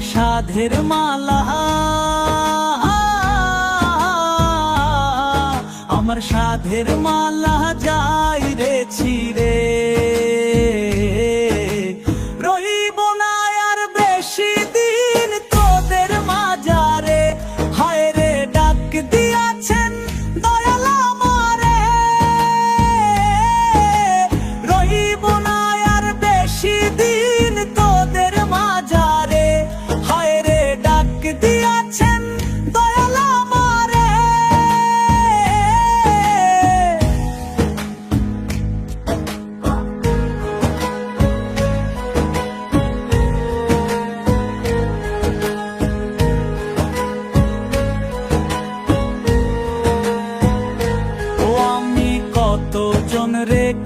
সাধের মালা। আমার সাধের মালা যাই রে ছিড়ে।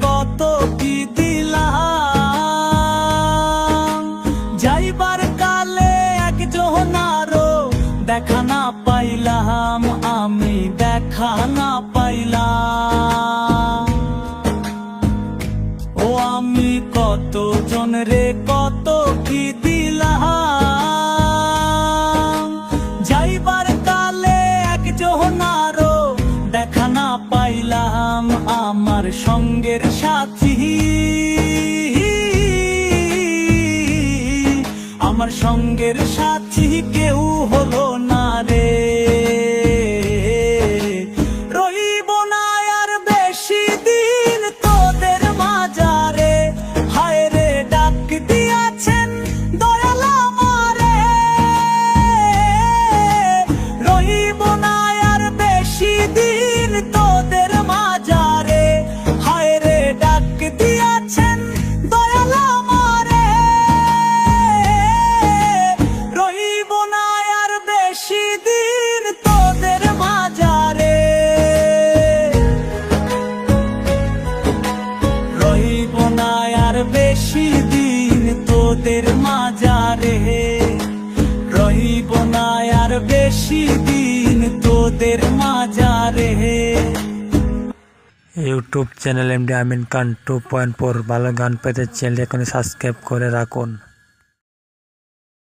কত কি দিলাম? যাইবার কালে এক আরও দেখা না পাইলাম, আমি দেখা না পাইলাম। ও আমি কত জন রে, কত কি পাইলাম আমার সঙ্গের সাথী। আমার সঙ্গের সাথী বেশি দিন তোদের মাজারে রহিব না আর বেশি দিন তোদের মাজারে। YouTube channel MD Amin Khan two point four, ভালো গান পেতে চ্যানেল এখনই সাবস্ক্রাইব করে রাখুন।